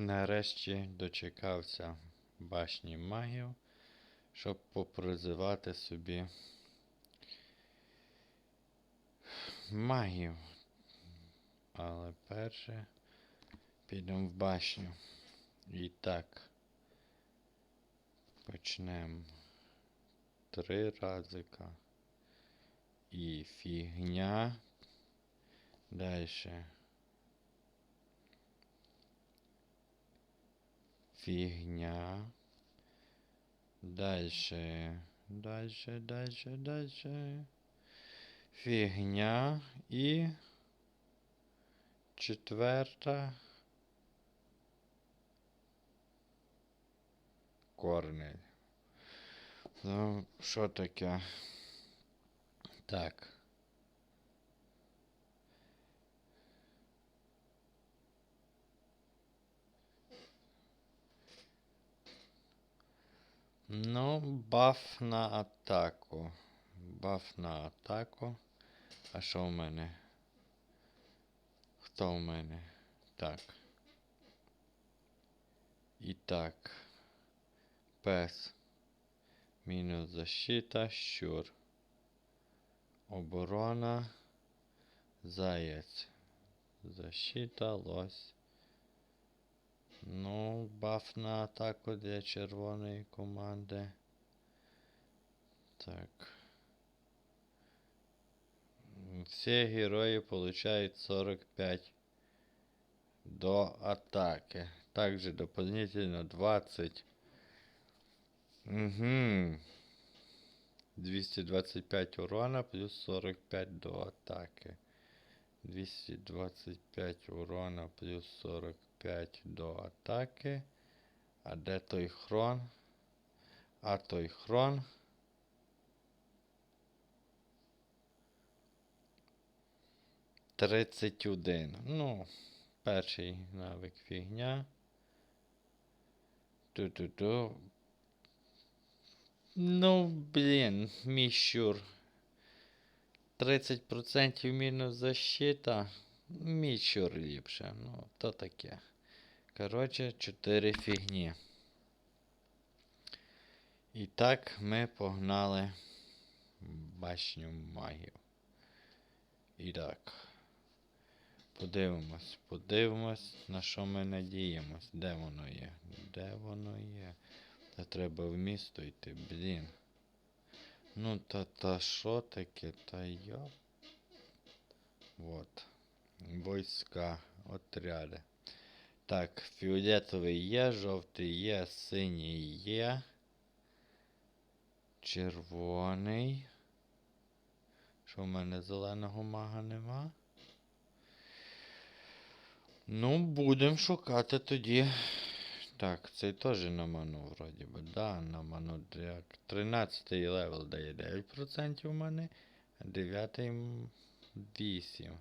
Нарешті дочекався башні магів, щоб попризивати собі магів. Але перше підемо в башню. І так. Почнемо. Три разика. І фігня. Дальше. Фигня. Дальше. Дальше, дальше, дальше. Фігня і четверта. Корнель. Ну, що таке? Так. Ну, баф на атаку. Баф на атаку. А що в мене? Хто в мене? Так. І так. Пес. Мінус защита, щур. Оборона. Заєць. Защита, лось. Ну, баф на атаку для червоної команди. Так. Всі герої получають 45 до атаки. Также дополнительно 20. Угу. 225 урона плюс 45 до атаки. 225 урона плюс 45 до атаки. А де той хрон? А той хрон. Тридцять один. Ну, перший навик фігня. Ту-ту-ту. Ну, блін, мій щур. 30% мінус защита. Мій ліпше. Ну, то таке. Коротше, 4 фігні. І так ми погнали башню магів. І так. Подивимось, подивимось, на що ми надіємось. Де воно є? Де воно є? Та треба в місто йти, блін. Ну та та що таке? Та йоп. Вот. Войска, отряди. Так, фіолетовий є, жовтий є, синій є. Червоний. Що в мене зеленого мага нема? Ну, будемо шукати тоді. Так, цей теж на ману, вроді би. Да, на ману. як 13 левел дає 9% у мене, а 9 8.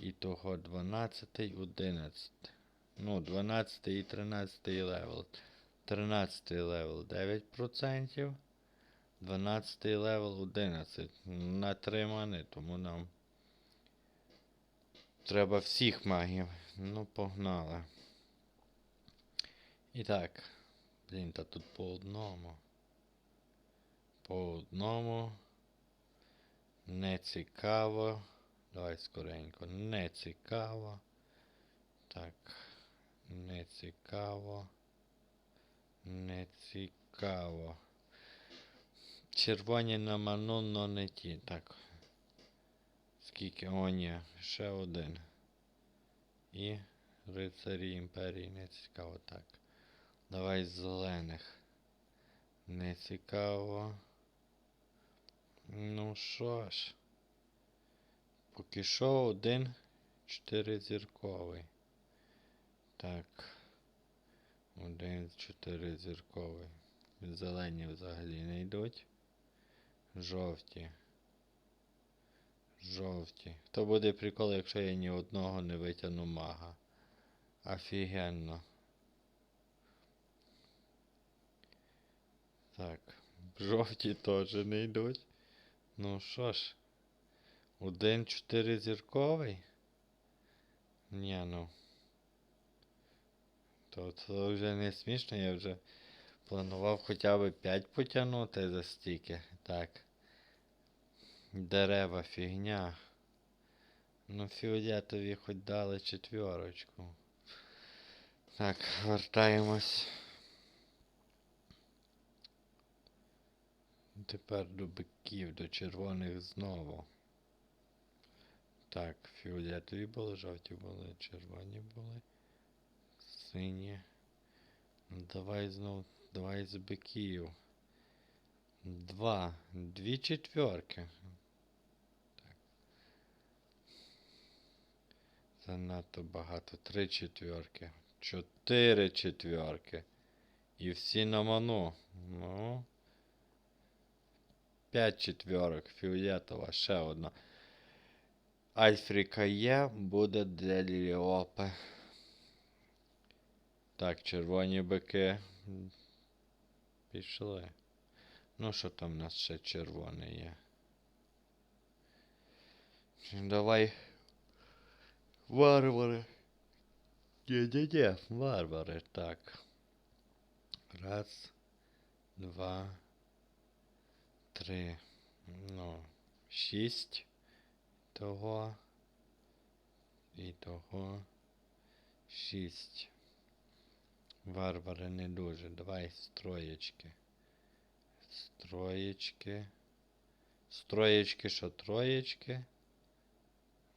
І того 12, 11. Ну, 12 і 13 левел. 13 левел 9%. 12 левел 11. На 3 мани, тому нам треба всіх магів. Ну, погнали. І так. Блін, та тут по одному. По одному. Не цікаво. Давай скоренько. Не цікаво. Так. Не цікаво. Не цікаво. Червоні на ману, но не ті. Так. Скільки? О, ні, ще один. І рицарі імперії не цікаво. Так. Давай зелених. Не цікаво. Ну що ж. Поки що один чотиризірковий. Так. Один чотиризірковий. Зелені взагалі не йдуть. Жовті. Жовті. То буде прикол, якщо я ні одного не витягну мага. Офігенно. Так. Жовті теж не йдуть. Ну що ж. Один чотиризірковий? Ні, ну. То, то вже не смішно, я вже планував хоча б 5 потягнути за стільки. Так. Дерева фігня. Ну, фіолетові хоч дали четверочку. Так, вертаємось. Тепер до биків, до червоних знову. Так, фіолетові були, жовті були, червоні були, сині. Ну, Давай знов, давай з биків. Два. Дві четверки. Так. Занадто багато. Три четверки. Чотири четверки. І всі на ману. Ну. П'ять четверок. Фіолетова, ще одна. Альфріка є, буде для Ліліопи. Так, червоні бики. Пішли. Ну, що там у нас ще червоне є? Давай. Варвари. Ні-ні-ні, варвари, так. Раз, два, три. Ну, шість. Того. І того. Шість. Варвари не дуже. Давай строєчки. Строєчки. Строєчки, що троєчки.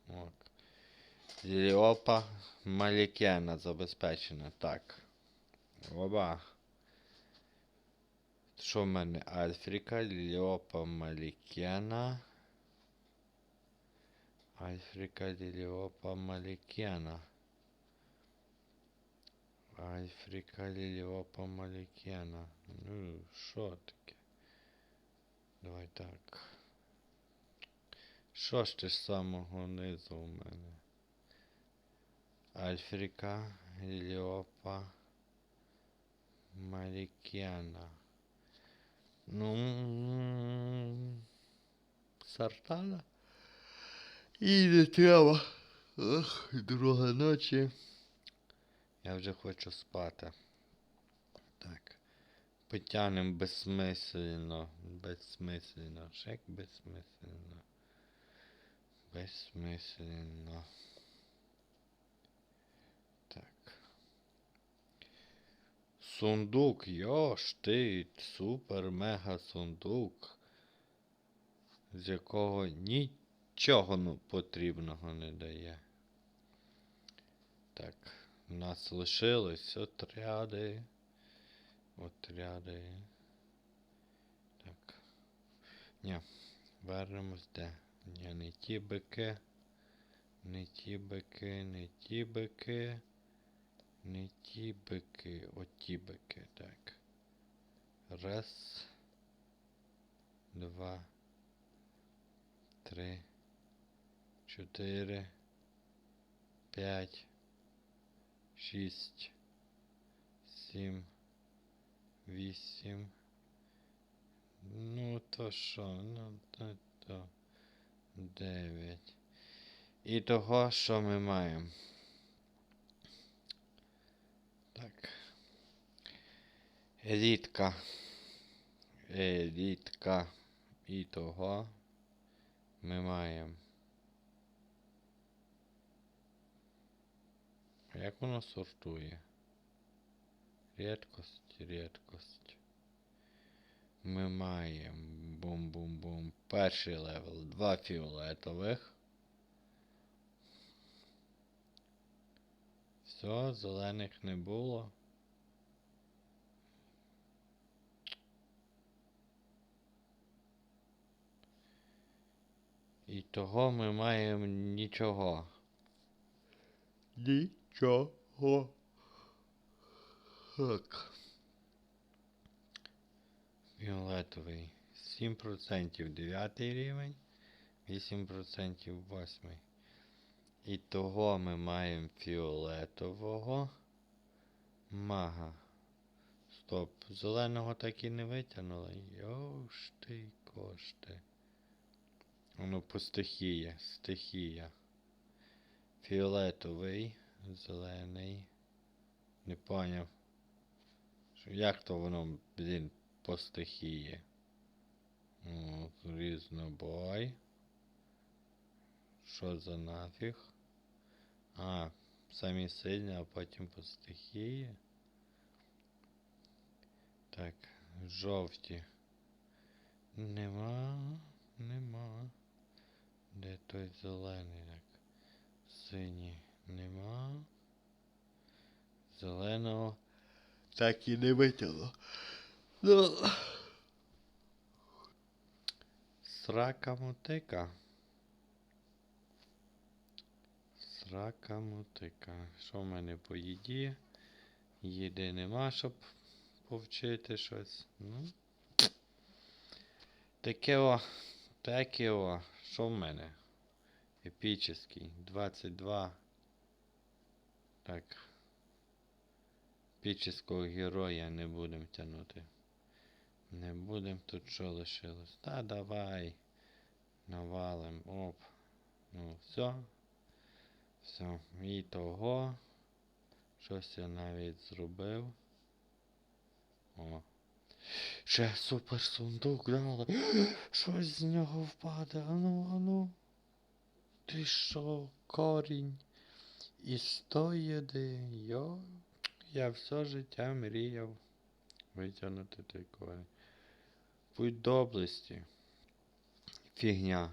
От. Ліопа Малікена забезпечена. Так. Оба. Що в мене? Альфріка, Ліопа Малікена. Альфрика Ліліопа Малікена. Альфрика Ліліопа Малікена. Ну, що таке? Давай так. Що ж ти з самого низу у мене? Альфрика Ліліопа Малікена. Ну, Сартана? І не треба. Ох, друга ночі. Я вже хочу спати. Так. Потягнем безсмислено. Безсмислено. Шек безсмислено. Безсмислено. Так. Сундук, йош ти, супер мега сундук. З якого нічого ну, потрібного не дає. Так, у нас лишилось отряди. Отряди. Так. Ні, вернемось де. Ні, не ті бики. Не ті бики, не ті бики. Не ті бики, оті бики, так. Раз. Два. Три. Чотири. П'ять. Шість. Сім. Вісім. Ну, то що? Ну, то, то. Дев'ять. І того, що ми маємо? Так. Елітка. Елітка. І того ми маємо. Як воно сортує? Рідкость, рідкость. Ми маємо бум-бум-бум. Перший левел. Два фіолетових. Все, зелених не було. І того ми маємо нічого. Нічого. Так. Фіолетовий. 7% 9 рівень. 8% 8. І того ми маємо фіолетового мага. Стоп, зеленого так і не витягнули. Йош ти кошти. Воно по стихія, стихія. Фіолетовий, зелений, Не поняв. Як то воно, блін, по стихії? О, різнобой. Що за нафіг? А, самі сильні, а потім по стихії. Так, жовті. Нема, нема. Де той зелений так? Синій нема. Зеленого так і не витягло. Ну. Срака мотика. Срака мотика. Що в мене по їді? Їди нема, щоб повчити щось. Ну. Таке о. Таке о. Що в мене? Епічний. 22. Так. Епічного героя не будемо тягнути. Не будемо тут що лишилось. Та давай. Навалим. Оп. Ну, все. Все. І того. Щось я навіть зробив. О. Ще супер сундук дали. Щось з нього впаде. Ану, ану. Ти що, корінь? І сто єди. Йо. Я все життя мріяв витягнути той корінь. Будь доблесті. Фігня.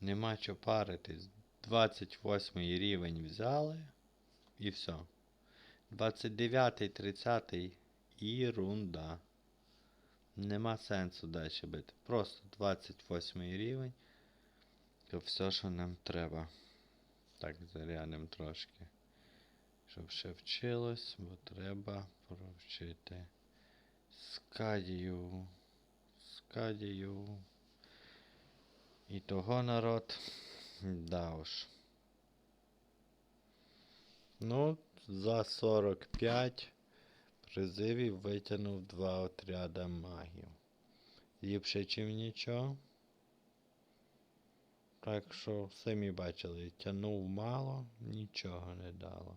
Нема чого паритись. 28 рівень взяли. І все. 29, 30 ірунда. Нема сенсу далі бити. Просто 28 рівень. То все, що нам треба. Так, зарядимо трошки. Щоб ще вчилось, бо треба провчити скадію. Скадію. І того народ. Да уж. Ну, за 45 призивів витягнув два отряда магів. Ліпше, чим нічого. Так що самі бачили, тянув мало, нічого не дало.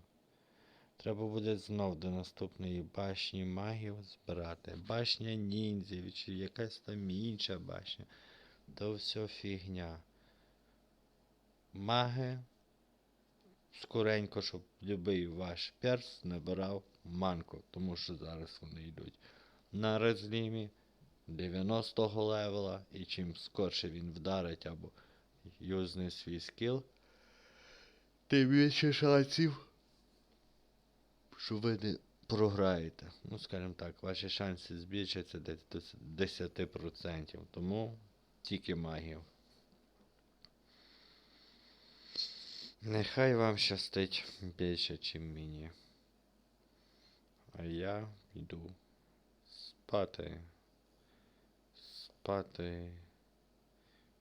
Треба буде знов до наступної башні магів збирати. Башня ніндзів, чи якась там інша башня. То все фігня. Маги. Скоренько, щоб любий ваш перс набирав манку, тому що зараз вони йдуть на резлімі 90-го левела, і чим скорше він вдарить або юзне свій скіл, тим більше шансів, що ви не програєте. Ну, скажімо так, ваші шанси збільшаться до 10%. Тому тільки магів. Нехай вам щастить більше, чим мені. А я йду спати. Спати.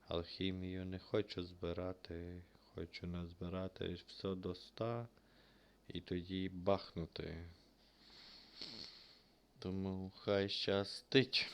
Алхімію не хочу збирати. Хочу назбирати все до ста і тоді бахнути. Тому хай щастить.